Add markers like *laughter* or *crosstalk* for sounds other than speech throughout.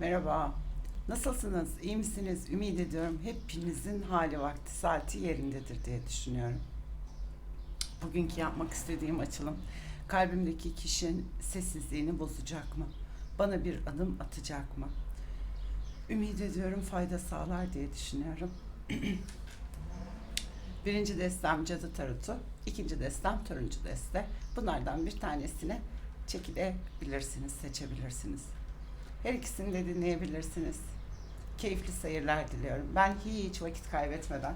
Merhaba. Nasılsınız? İyi misiniz? Ümit ediyorum hepinizin hali vakti saati yerindedir diye düşünüyorum. Bugünkü yapmak istediğim açılım kalbimdeki kişinin sessizliğini bozacak mı? Bana bir adım atacak mı? Ümit ediyorum fayda sağlar diye düşünüyorum. *clears throat* Birinci destem cadı tarotu, ikinci destem turuncu deste. Bunlardan bir tanesini çekilebilirsiniz, seçebilirsiniz. Her ikisini de dinleyebilirsiniz. Keyifli seyirler diliyorum. Ben hiç vakit kaybetmeden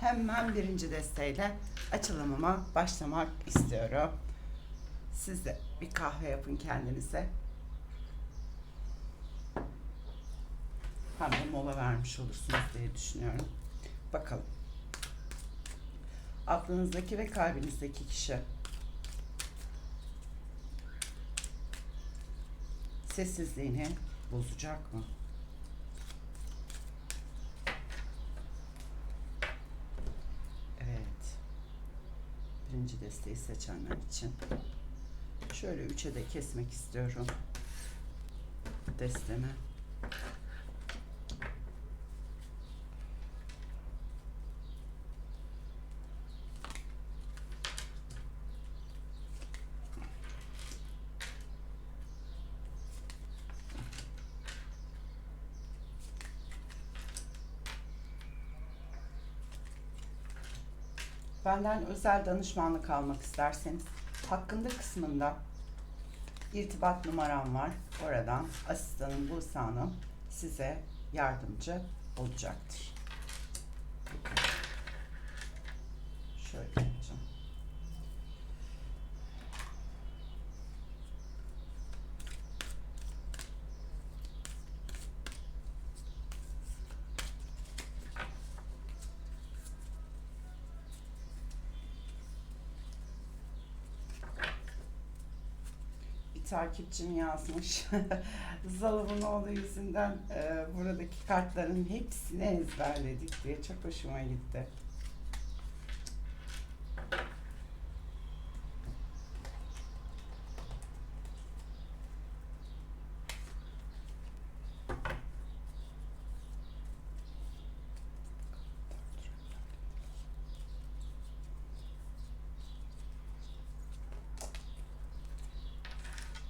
hemen birinci desteğiyle açılımıma başlamak istiyorum. Siz de bir kahve yapın kendinize. Hem de mola vermiş olursunuz diye düşünüyorum. Bakalım. Aklınızdaki ve kalbinizdeki kişi sessizliğini bozacak mı? Evet. Birinci desteği seçenler için. Şöyle üçe de kesmek istiyorum. Destemi. Benden özel danışmanlık almak isterseniz hakkında kısmında irtibat numaram var. Oradan asistanım Buse Hanım size yardımcı olacaktır. Şöyle yapacağım. bir takipçim yazmış. *laughs* Zalımın oğlu yüzünden e, buradaki kartların hepsini ezberledik diye çok hoşuma gitti.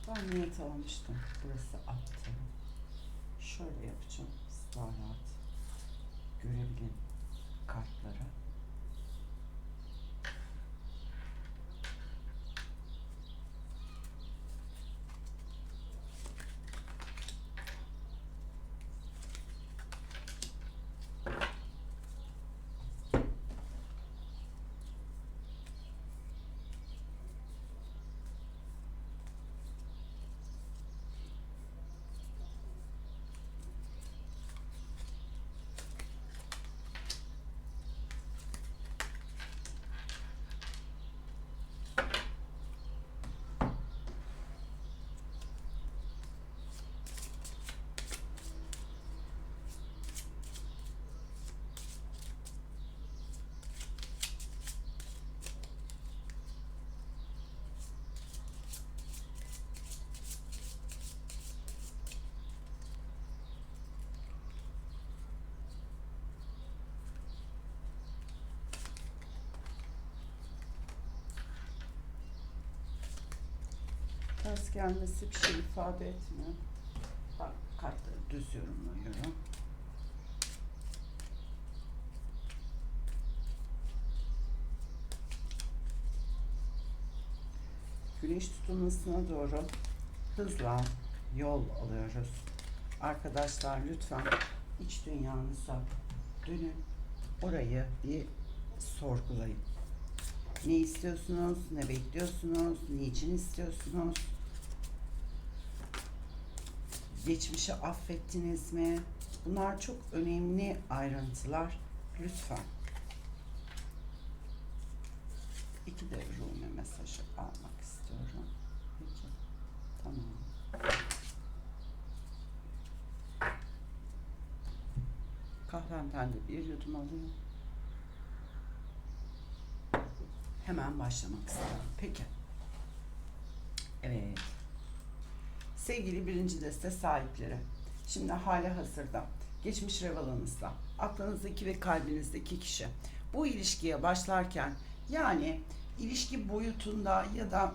Ben niyet almıştım. Burası attı. Şöyle yapacağım. Daha rahat görebilin kartları. Ters gelmesi bir şey ifade etmiyor. Bak kartları düz yorumluyorum. Güneş tutulmasına doğru hızla yol alıyoruz. Arkadaşlar lütfen iç dünyanıza dönün. Orayı bir sorgulayın. Ne istiyorsunuz? Ne bekliyorsunuz? Niçin istiyorsunuz? Geçmişi affettiniz mi? Bunlar çok önemli ayrıntılar. Lütfen. İki de Rumi mesajı almak istiyorum. Peki. Tamam. Kahvemden de bir yudum alayım. Hemen başlamak istiyorum. Peki. Evet. Sevgili birinci deste sahipleri. Şimdi hali hazırda geçmiş revalanızda aklınızdaki ve kalbinizdeki kişi bu ilişkiye başlarken yani ilişki boyutunda ya da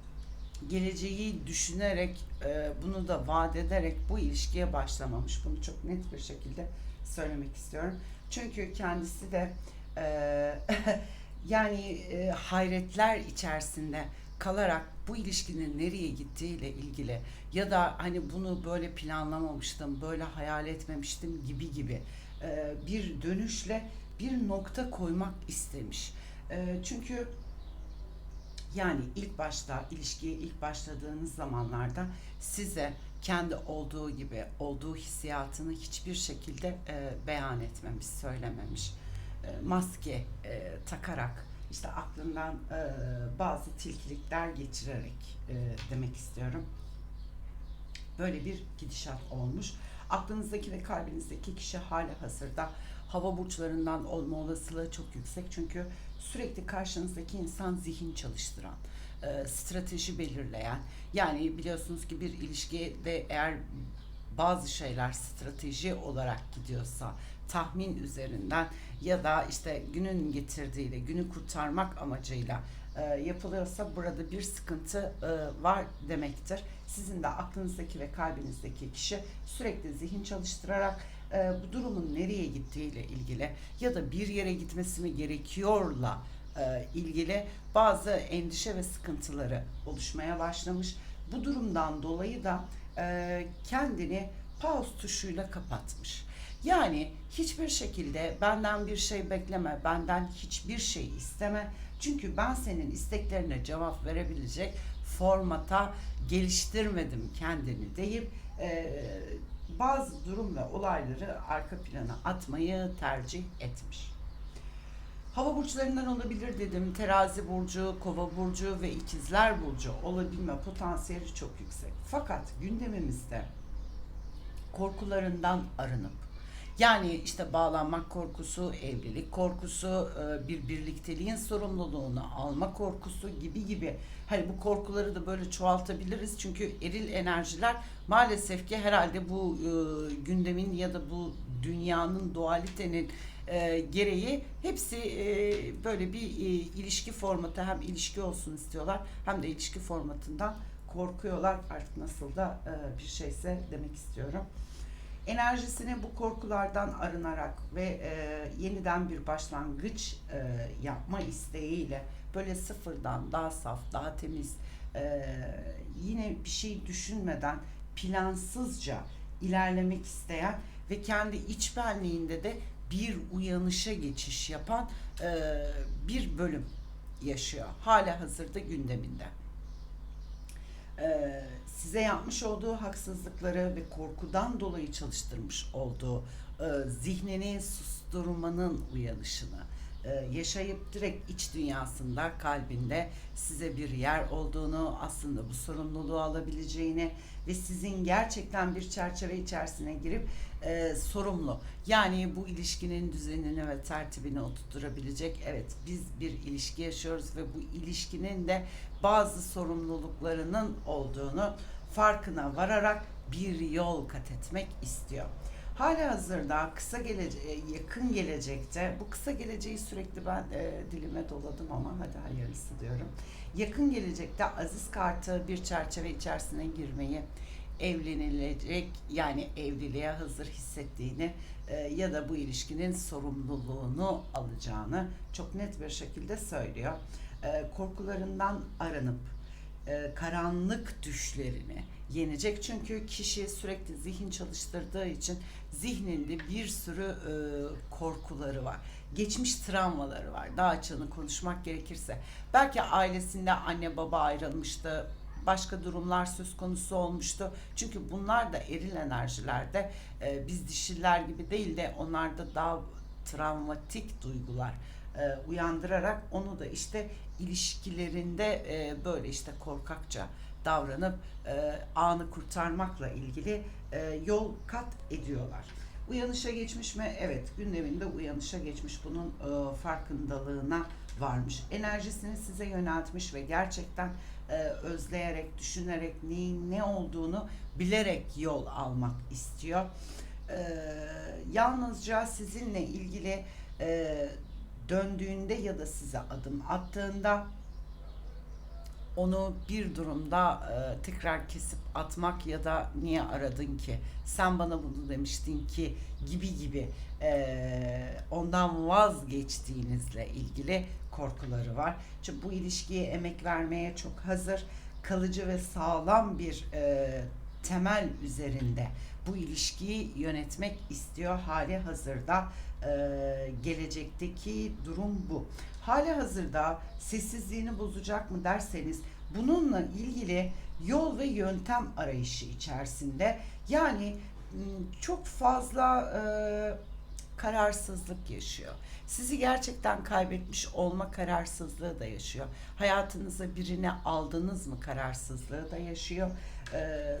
*clears throat* geleceği düşünerek e, bunu da vaat ederek bu ilişkiye başlamamış. Bunu çok net bir şekilde söylemek istiyorum. Çünkü kendisi de e, *laughs* yani e, hayretler içerisinde kalarak bu ilişkinin nereye gittiğiyle ilgili ya da hani bunu böyle planlamamıştım, böyle hayal etmemiştim gibi gibi e, bir dönüşle bir nokta koymak istemiş. E, çünkü yani ilk başta ilişkiye ilk başladığınız zamanlarda size kendi olduğu gibi olduğu hissiyatını hiçbir şekilde e, beyan etmemiş, söylememiş. Maske takarak işte aklından e, bazı tilkilikler geçirerek e, demek istiyorum. Böyle bir gidişat olmuş. Aklınızdaki ve kalbinizdeki kişi hali hazırda hava burçlarından olma olasılığı çok yüksek. Çünkü sürekli karşınızdaki insan zihin çalıştıran, e, strateji belirleyen. Yani biliyorsunuz ki bir ilişkide eğer bazı şeyler strateji olarak gidiyorsa tahmin üzerinden ya da işte günün getirdiğiyle günü kurtarmak amacıyla e, yapılıyorsa burada bir sıkıntı e, var demektir. Sizin de aklınızdaki ve kalbinizdeki kişi sürekli zihin çalıştırarak e, bu durumun nereye gittiğiyle ilgili ya da bir yere gitmesi mi gerekiyorla e, ilgili bazı endişe ve sıkıntıları oluşmaya başlamış. Bu durumdan dolayı da e, kendini pause tuşuyla kapatmış. Yani hiçbir şekilde benden bir şey bekleme, benden hiçbir şey isteme. Çünkü ben senin isteklerine cevap verebilecek formata geliştirmedim kendini deyip e, bazı durum ve olayları arka plana atmayı tercih etmiş. Hava burçlarından olabilir dedim. Terazi burcu, kova burcu ve ikizler burcu olabilme potansiyeli çok yüksek. Fakat gündemimizde korkularından arınıp yani işte bağlanmak korkusu, evlilik korkusu, e, bir birlikteliğin sorumluluğunu alma korkusu gibi gibi. Hani bu korkuları da böyle çoğaltabiliriz. Çünkü eril enerjiler maalesef ki herhalde bu e, gündemin ya da bu dünyanın dualitenin e, gereği hepsi böyle bir ilişki formatı hem ilişki olsun istiyorlar hem de ilişki formatından korkuyorlar artık nasıl da bir şeyse demek istiyorum enerjisini bu korkulardan arınarak ve e, yeniden bir başlangıç e, yapma isteğiyle böyle sıfırdan daha saf, daha temiz, e, yine bir şey düşünmeden plansızca ilerlemek isteyen ve kendi iç benliğinde de bir uyanışa geçiş yapan e, bir bölüm yaşıyor. Hala hazırda gündeminde. Ee, size yapmış olduğu haksızlıkları ve korkudan dolayı çalıştırmış olduğu e, zihnini susturmanın uyanışını e, yaşayıp direkt iç dünyasında kalbinde size bir yer olduğunu aslında bu sorumluluğu alabileceğini ve sizin gerçekten bir çerçeve içerisine girip e, sorumlu yani bu ilişkinin düzenini ve tertibini oturtabilecek evet biz bir ilişki yaşıyoruz ve bu ilişkinin de bazı sorumluluklarının olduğunu farkına vararak bir yol kat etmek istiyor. Hala hazırda kısa gelece yakın gelecekte bu kısa geleceği sürekli ben e, dilime doladım ama hadi hayırlısı diyorum. Yakın gelecekte aziz kartı bir çerçeve içerisine girmeyi evlenilecek yani evliliğe hazır hissettiğini e, ya da bu ilişkinin sorumluluğunu alacağını çok net bir şekilde söylüyor. E, korkularından aranıp e, karanlık düşlerini yenecek. Çünkü kişi sürekli zihin çalıştırdığı için zihninde bir sürü e, korkuları var. Geçmiş travmaları var. Daha açığını konuşmak gerekirse. Belki ailesinde anne baba ayrılmıştı. Başka durumlar söz konusu olmuştu. Çünkü bunlar da eril enerjilerde e, biz dişiler gibi değil de onlarda daha travmatik duygular e, uyandırarak onu da işte ilişkilerinde e, böyle işte korkakça davranıp e, anı kurtarmakla ilgili e, yol kat ediyorlar. Uyanışa geçmiş mi? Evet gündeminde uyanışa geçmiş. Bunun e, farkındalığına varmış. Enerjisini size yöneltmiş ve gerçekten e, özleyerek, düşünerek neyin ne olduğunu bilerek yol almak istiyor. E, yalnızca sizinle ilgili e, döndüğünde ya da size adım attığında onu bir durumda e, tekrar kesip atmak ya da niye aradın ki sen bana bunu demiştin ki gibi gibi e, ondan vazgeçtiğinizle ilgili korkuları var. Çünkü bu ilişkiye emek vermeye çok hazır, kalıcı ve sağlam bir e, temel üzerinde bu ilişkiyi yönetmek istiyor hali hazırda e, gelecekteki durum bu. Hali hazırda sessizliğini bozacak mı derseniz bununla ilgili yol ve yöntem arayışı içerisinde yani çok fazla e, kararsızlık yaşıyor. Sizi gerçekten kaybetmiş olma kararsızlığı da yaşıyor. Hayatınıza birini aldınız mı kararsızlığı da yaşıyor. E,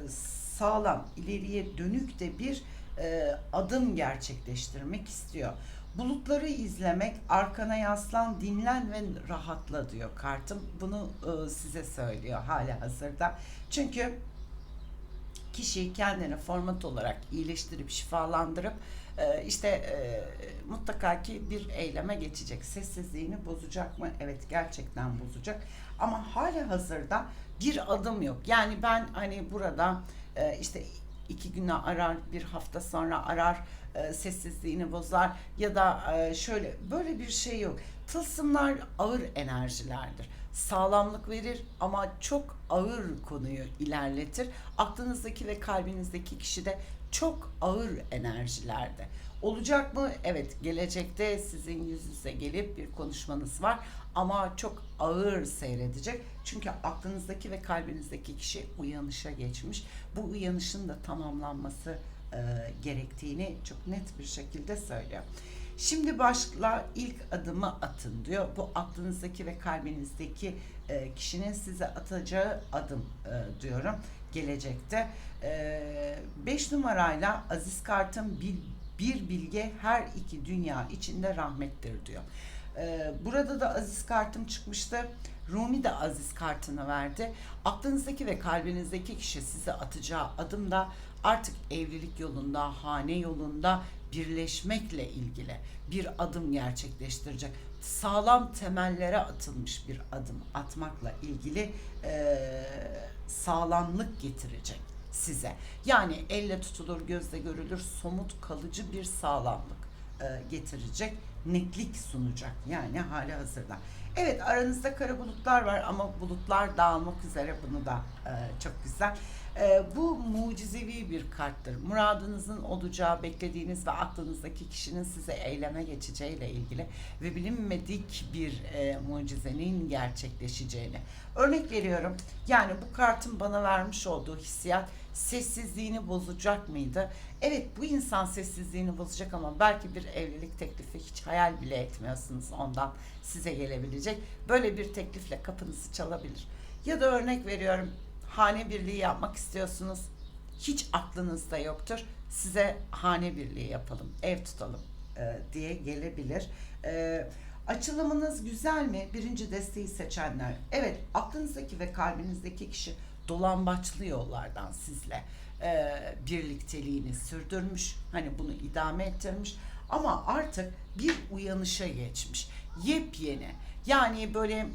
sağlam, ileriye dönük de bir e, adım gerçekleştirmek istiyor. Bulutları izlemek, arkana yaslan, dinlen ve rahatla diyor kartım. Bunu e, size söylüyor hala hazırda. Çünkü kişi kendini format olarak iyileştirip şifalandırıp e, işte e, mutlaka ki bir eyleme geçecek. Sessizliğini bozacak mı? Evet gerçekten bozacak. Ama hala hazırda bir adım yok. Yani ben hani burada e, işte iki güne arar, bir hafta sonra arar, e, sessizliğini bozar ya da e, şöyle böyle bir şey yok. Tılsımlar ağır enerjilerdir. Sağlamlık verir ama çok ağır konuyu ilerletir. Aklınızdaki ve kalbinizdeki kişi de çok ağır enerjilerde. Olacak mı? Evet, gelecekte sizin yüz yüze gelip bir konuşmanız var ama çok ağır seyredecek. Çünkü aklınızdaki ve kalbinizdeki kişi uyanışa geçmiş. Bu uyanışın da tamamlanması e, gerektiğini çok net bir şekilde söylüyor. Şimdi başla ilk adımı atın diyor. Bu aklınızdaki ve kalbinizdeki e, kişinin size atacağı adım e, diyorum gelecekte. 5 numarayla Aziz Kart'ın bir, bir bilge her iki dünya içinde rahmettir diyor. E, burada da Aziz Kart'ım çıkmıştı. Rumi de Aziz kartını verdi. Aklınızdaki ve kalbinizdeki kişi size atacağı adım da artık evlilik yolunda, hane yolunda birleşmekle ilgili bir adım gerçekleştirecek. Sağlam temellere atılmış bir adım atmakla ilgili e, sağlamlık getirecek size. Yani elle tutulur, gözle görülür, somut, kalıcı bir sağlamlık e, getirecek, netlik sunacak. Yani hali hazırda. Evet aranızda kara bulutlar var ama bulutlar dağılmak üzere bunu da e, çok güzel. E, bu mucizevi bir karttır. Muradınızın olacağı, beklediğiniz ve aklınızdaki kişinin size eyleme geçeceğiyle ilgili ve bilinmedik bir e, mucizenin gerçekleşeceğini. Örnek veriyorum. Yani bu kartın bana vermiş olduğu hissiyat sessizliğini bozacak mıydı? Evet bu insan sessizliğini bozacak ama belki bir evlilik teklifi hiç hayal bile etmiyorsunuz ondan size gelebilecek. Böyle bir teklifle kapınızı çalabilir. Ya da örnek veriyorum hane birliği yapmak istiyorsunuz. Hiç aklınızda yoktur. Size hane birliği yapalım, ev tutalım e, diye gelebilir. E, açılımınız güzel mi? Birinci desteği seçenler. Evet, aklınızdaki ve kalbinizdeki kişi dolambaçlı yollardan sizle e, birlikteliğini sürdürmüş. Hani bunu idame ettirmiş. Ama artık bir uyanışa geçmiş. Yepyeni. Yani böyle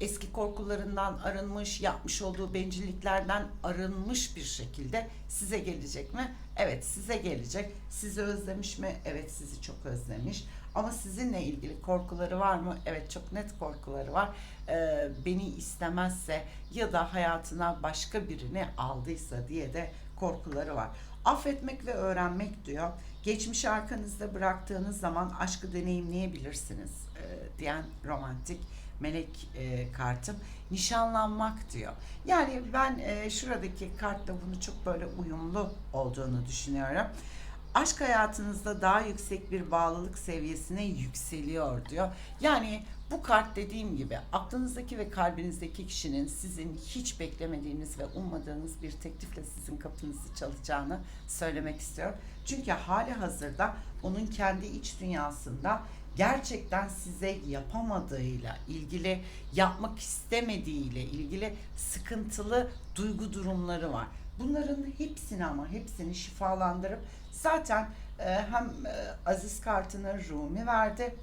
eski korkularından arınmış, yapmış olduğu bencilliklerden arınmış bir şekilde size gelecek mi? Evet size gelecek. Sizi özlemiş mi? Evet sizi çok özlemiş. Ama sizinle ilgili korkuları var mı? Evet çok net korkuları var. Ee, beni istemezse ya da hayatına başka birini aldıysa diye de korkuları var. Affetmek ve öğrenmek diyor. Geçmişi arkanızda bıraktığınız zaman aşkı deneyimleyebilirsiniz e, diyen romantik melek e, kartım. Nişanlanmak diyor. Yani ben e, şuradaki kartla bunu çok böyle uyumlu olduğunu düşünüyorum. Aşk hayatınızda daha yüksek bir bağlılık seviyesine yükseliyor diyor. Yani bu kart dediğim gibi aklınızdaki ve kalbinizdeki kişinin sizin hiç beklemediğiniz ve ummadığınız bir teklifle sizin kapınızı çalacağını söylemek istiyorum. Çünkü hali hazırda onun kendi iç dünyasında gerçekten size yapamadığıyla ilgili, yapmak istemediğiyle ilgili sıkıntılı duygu durumları var. Bunların hepsini ama hepsini şifalandırıp zaten e, hem e, Aziz kartını Rumi verdi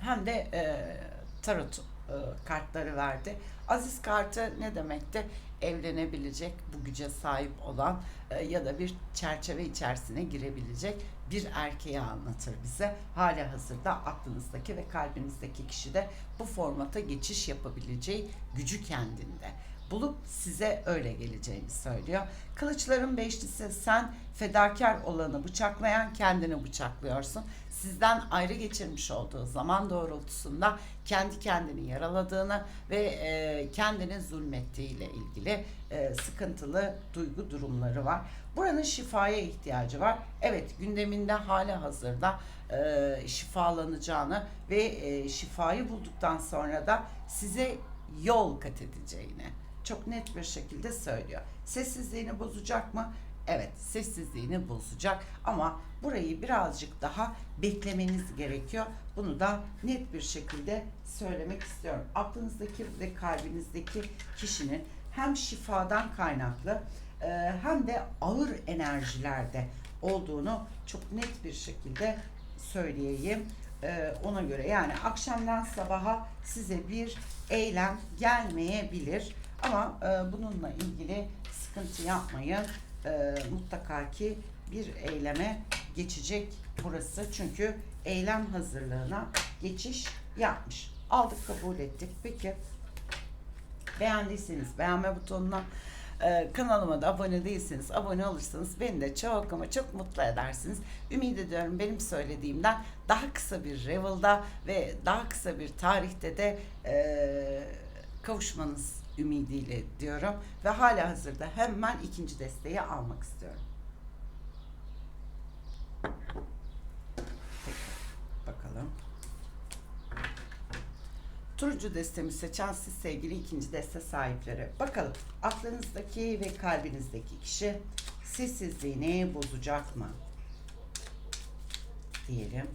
hem de e, tarot e, kartları verdi. Aziz kartı ne demekti? Evlenebilecek, bu güce sahip olan e, ya da bir çerçeve içerisine girebilecek bir erkeği anlatır bize. Hali hazırda aklınızdaki ve kalbinizdeki kişi de bu formata geçiş yapabileceği gücü kendinde bulup size öyle geleceğini söylüyor. Kılıçların beşlisi sen fedakar olanı bıçaklayan kendini bıçaklıyorsun. Sizden ayrı geçirmiş olduğu zaman doğrultusunda kendi kendini yaraladığını ve e, kendine zulmettiğiyle ilgili e, sıkıntılı duygu durumları var. Buranın şifaya ihtiyacı var. Evet gündeminde hala hazırda e, şifalanacağını ve e, şifayı bulduktan sonra da size yol kat edeceğini çok net bir şekilde söylüyor. Sessizliğini bozacak mı? Evet, sessizliğini bozacak ama burayı birazcık daha beklemeniz gerekiyor. Bunu da net bir şekilde söylemek istiyorum. Aklınızdaki ve kalbinizdeki kişinin hem şifadan kaynaklı e, hem de ağır enerjilerde olduğunu çok net bir şekilde söyleyeyim. E, ona göre yani akşamdan sabaha size bir eylem gelmeyebilir. Ama e, bununla ilgili sıkıntı yapmayın. E, mutlaka ki bir eyleme geçecek burası. Çünkü eylem hazırlığına geçiş yapmış. Aldık kabul ettik. Peki beğendiyseniz beğenme butonuna e, kanalıma da abone değilseniz abone olursanız beni de çok ama çok mutlu edersiniz. Ümit ediyorum benim söylediğimden daha kısa bir Revel'da ve daha kısa bir tarihte de e, kavuşmanız ümidiyle diyorum ve hala hazırda hemen ikinci desteği almak istiyorum. Peki, bakalım. Turuncu destemi seçen siz sevgili ikinci deste sahipleri. Bakalım aklınızdaki ve kalbinizdeki kişi sessizliğini bozacak mı? Diyelim.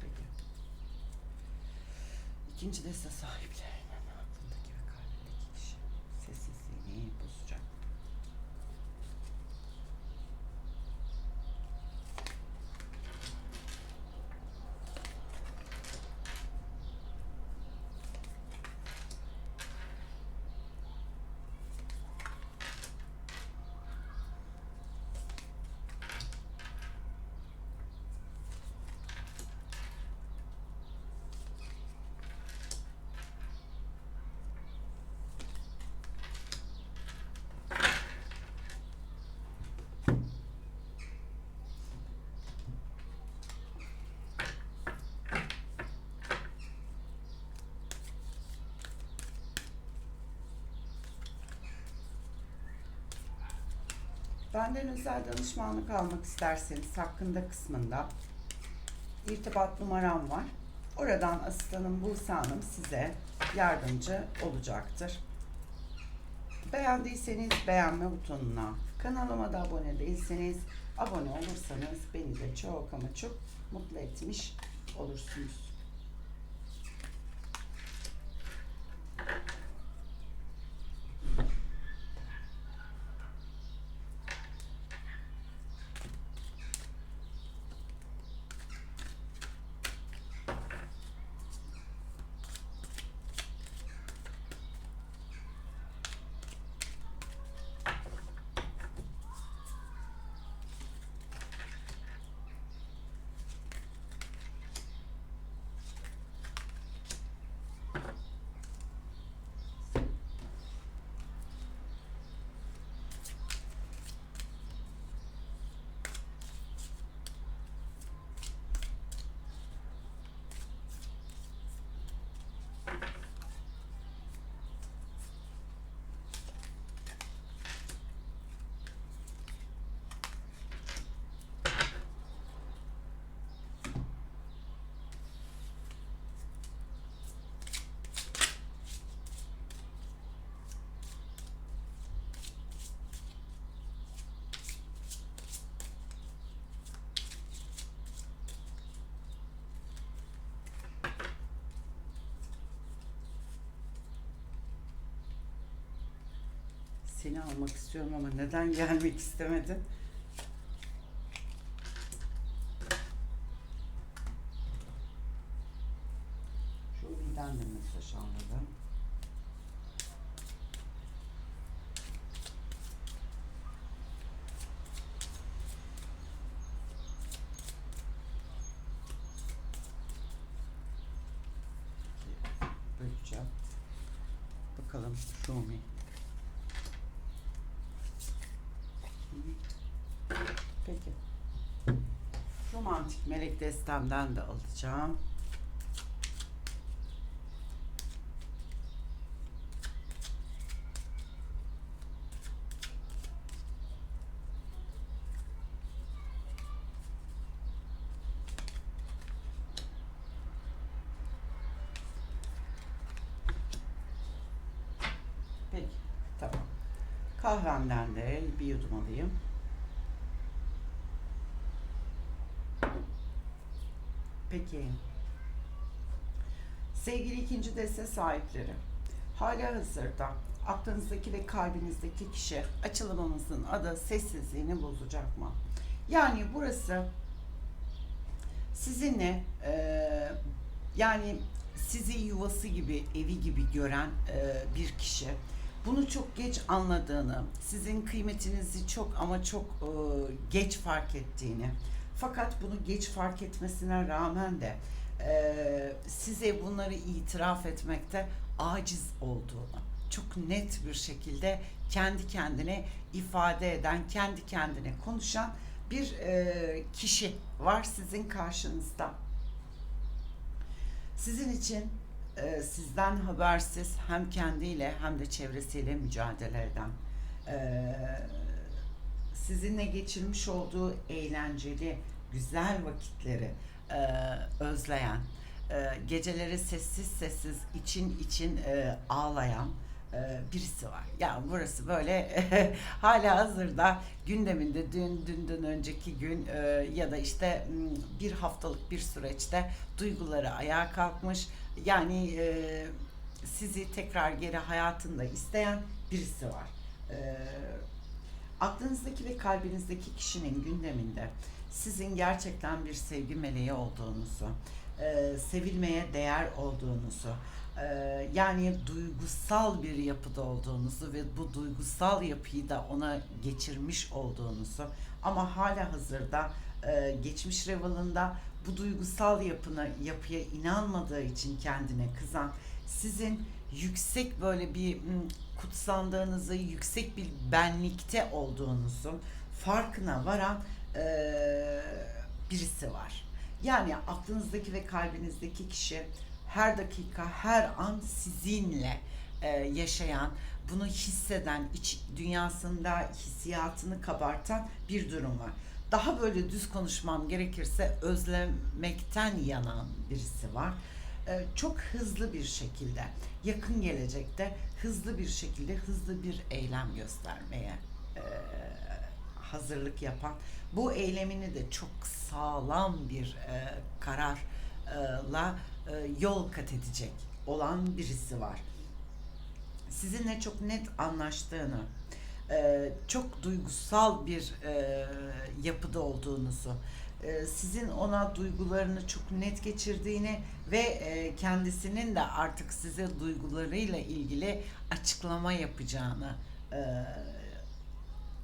Peki. İkinci deste sahiplerinin aklındaki ve kalbindeki kişi sessizliğini bozacak. Benden özel danışmanlık almak isterseniz hakkında kısmında irtibat numaram var. Oradan asistanım Buse Hanım size yardımcı olacaktır. Beğendiyseniz beğenme butonuna, kanalıma da abone değilseniz abone olursanız beni de çok ama çok mutlu etmiş olursunuz. Seni almak istiyorum ama neden gelmek istemedin? Şu birden de mesaj anladım. Böleceğim. Bakalım Rumi. Peki. Romantik melek destemden de alacağım. Peki, tamam. Kahvemden de bir yudum alayım. Peki. Sevgili ikinci deste sahipleri, hala hazırda aklınızdaki ve kalbinizdeki kişi açılımımızın adı sessizliğini bozacak mı? Yani burası sizinle eee, yani sizi yuvası gibi, evi gibi gören eee, bir kişi bunu çok geç anladığını, sizin kıymetinizi çok ama çok eee, geç fark ettiğini, fakat bunu geç fark etmesine rağmen de eee, size bunları itiraf etmekte aciz olduğunu çok net bir şekilde kendi kendine ifade eden, kendi kendine konuşan bir eee, kişi var sizin karşınızda. Sizin için e, sizden habersiz hem kendiyle hem de çevresiyle mücadele eden, e, sizinle geçirmiş olduğu eğlenceli, güzel vakitleri e, özleyen, e, geceleri sessiz sessiz için için e, ağlayan e, birisi var. Yani burası böyle *laughs* hala hazırda gündeminde dün dünden önceki gün e, ya da işte bir haftalık bir süreçte duyguları ayağa kalkmış. Yani e, sizi tekrar geri hayatında isteyen birisi var. E, aklınızdaki ve kalbinizdeki kişinin gündeminde sizin gerçekten bir sevgi meleği olduğunuzu, e, sevilmeye değer olduğunuzu, e, yani duygusal bir yapıda olduğunuzu ve bu duygusal yapıyı da ona geçirmiş olduğunuzu ama hala hazırda e, geçmiş level'ında bu duygusal yapına yapıya inanmadığı için kendine kızan sizin yüksek böyle bir mm, kutsandığınızı yüksek bir benlikte olduğunuzun farkına varan eee, birisi var. Yani aklınızdaki ve kalbinizdeki kişi her dakika, her an sizinle eee, yaşayan, bunu hisseden, iç dünyasında hissiyatını kabartan bir durum var. Daha böyle düz konuşmam gerekirse özlemekten yanan birisi var. Eee, çok hızlı bir şekilde, yakın gelecekte hızlı bir şekilde hızlı bir eylem göstermeye eee, hazırlık yapan, bu eylemini de çok sağlam bir eee, kararla yol kat edecek olan birisi var. Sizinle çok net anlaştığını, çok duygusal bir yapıda olduğunuzu, sizin ona duygularını çok net geçirdiğini ve eee, kendisinin de artık size duygularıyla ilgili açıklama yapacağını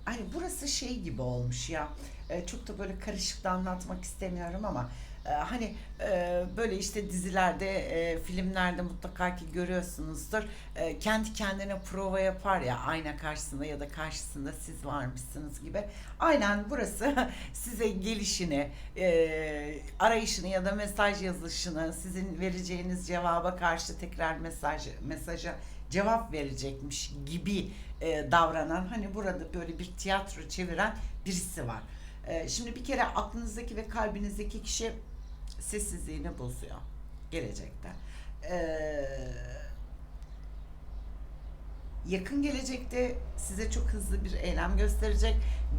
Hani burası şey gibi olmuş ya. E, çok da böyle karışık da anlatmak istemiyorum ama e, hani e, böyle işte dizilerde, e, filmlerde mutlaka ki görüyorsunuzdur. E, kendi kendine prova yapar ya ayna karşısında ya da karşısında siz varmışsınız gibi. Aynen burası *laughs* size gelişini, arayışını ya da mesaj yazışını, sizin vereceğiniz cevaba karşı tekrar mesaj mesaja cevap verecekmiş gibi davranan hani burada böyle bir tiyatro çeviren birisi var. Şimdi bir kere aklınızdaki ve kalbinizdeki kişi sessizliğini bozuyor gelecekte. E, yakın gelecekte size çok hızlı bir eylem gösterecek.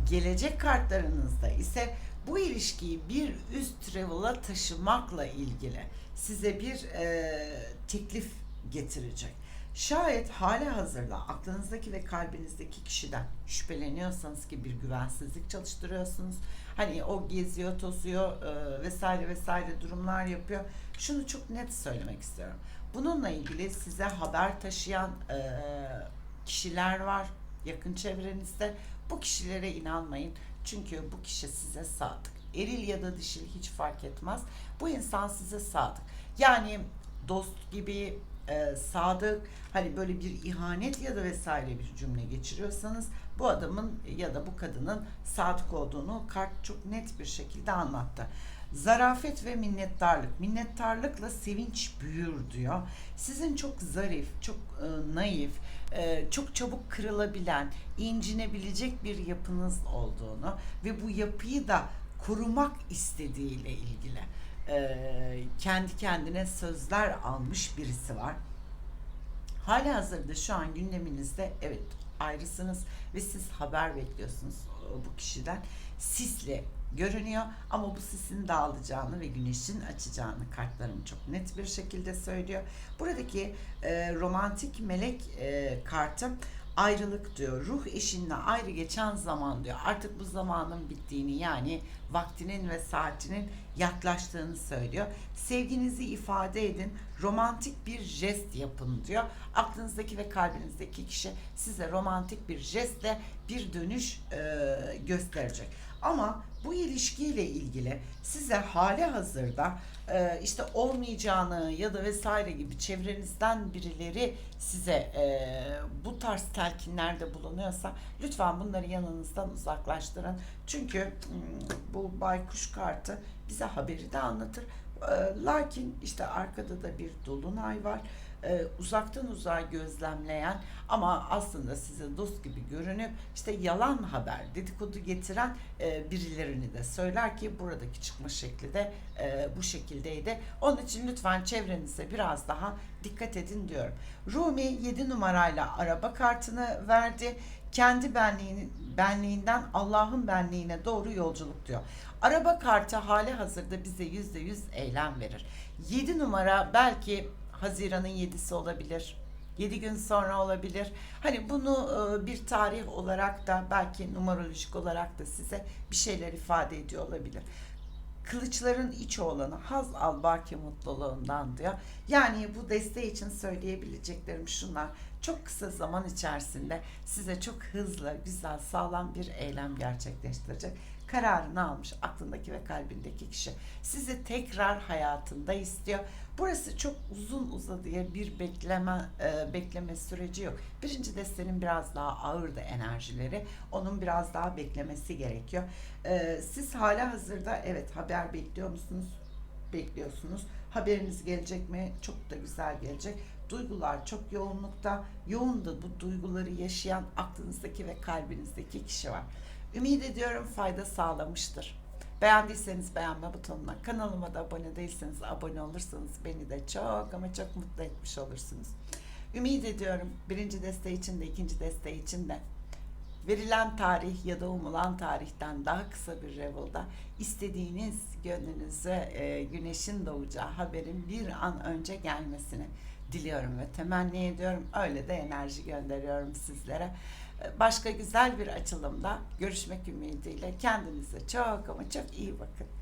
Gelecek kartlarınızda ise bu ilişkiyi bir üst level'a taşımakla ilgili size bir e, teklif getirecek. Şayet hali hazırda aklınızdaki ve kalbinizdeki kişiden şüpheleniyorsanız ki bir güvensizlik çalıştırıyorsunuz. Hani o geziyor, tozuyor e, vesaire vesaire durumlar yapıyor. Şunu çok net söylemek istiyorum. Bununla ilgili size haber taşıyan e, kişiler var yakın çevrenizde. Bu kişilere inanmayın. Çünkü bu kişi size sadık. Eril ya da dişil hiç fark etmez. Bu insan size sadık. Yani dost gibi e, sadık hani böyle bir ihanet ya da vesaire bir cümle geçiriyorsanız bu adamın ya da bu kadının sadık olduğunu kart çok net bir şekilde anlattı. Zarafet ve minnettarlık. Minnettarlıkla sevinç büyür diyor. Sizin çok zarif, çok e, naif, e, çok çabuk kırılabilen, incinebilecek bir yapınız olduğunu ve bu yapıyı da korumak istediğiyle ilgili e, kendi kendine sözler almış birisi var. Hali hazırda şu an gündeminizde evet ayrısınız ve siz haber bekliyorsunuz e, bu kişiden. Sisle görünüyor ama bu sisin dağılacağını ve güneşin açacağını kartlarım çok net bir şekilde söylüyor. Buradaki e, romantik melek e, kartı ayrılık diyor. Ruh eşinle ayrı geçen zaman diyor. Artık bu zamanın bittiğini yani vaktinin ve saatinin yaklaştığını söylüyor. Sevginizi ifade edin. Romantik bir jest yapın diyor. Aklınızdaki ve kalbinizdeki kişi size romantik bir jestle bir dönüş e, gösterecek. Ama bu ilişkiyle ilgili size hali hazırda e, işte olmayacağını ya da vesaire gibi çevrenizden birileri size e, bu tarz telkinlerde bulunuyorsa lütfen bunları yanınızdan uzaklaştırın. Çünkü hmm, bu baykuş kartı bize haberi de anlatır. E, lakin işte arkada da bir dolunay var. E, uzaktan uzağa gözlemleyen ama aslında size dost gibi görünüp işte yalan haber, dedikodu getiren e, birilerini de söyler ki buradaki çıkma şekli de e, bu şekildeydi. Onun için lütfen çevrenize biraz daha dikkat edin diyorum. Rumi 7 numarayla araba kartını verdi. Kendi benliğini, benliğinden Allah'ın benliğine doğru yolculuk diyor. Araba kartı hali hazırda bize yüzde yüz eylem verir. 7 numara belki Haziran'ın 7'si olabilir. 7 gün sonra olabilir. Hani bunu e, bir tarih olarak da belki numerolojik olarak da size bir şeyler ifade ediyor olabilir. Kılıçların iç oğlanı haz al baki mutluluğundan diyor. Yani bu desteği için söyleyebileceklerim şunlar. Çok kısa zaman içerisinde size çok hızlı, güzel, sağlam bir eylem gerçekleştirecek kararını almış aklındaki ve kalbindeki kişi. Sizi tekrar hayatında istiyor. Burası çok uzun uzadıya bir bekleme e, bekleme süreci yok. Birinci destenin biraz daha ağırdı enerjileri. Onun biraz daha beklemesi gerekiyor. E, siz hala hazırda evet haber bekliyor musunuz? Bekliyorsunuz. Haberiniz gelecek mi? Çok da güzel gelecek. Duygular çok yoğunlukta. Yoğun da bu duyguları yaşayan aklınızdaki ve kalbinizdeki kişi var. Ümit ediyorum fayda sağlamıştır. Beğendiyseniz beğenme butonuna, kanalıma da abone değilseniz abone olursanız beni de çok ama çok mutlu etmiş olursunuz. Ümit ediyorum birinci desteği için de ikinci desteği için de verilen tarih ya da umulan tarihten daha kısa bir revelda istediğiniz gönlünüze e, güneşin doğacağı haberin bir an önce gelmesini diliyorum ve temenni ediyorum. Öyle de enerji gönderiyorum sizlere. Başka güzel bir açılımda görüşmek ümidiyle kendinize çok ama çok iyi bakın.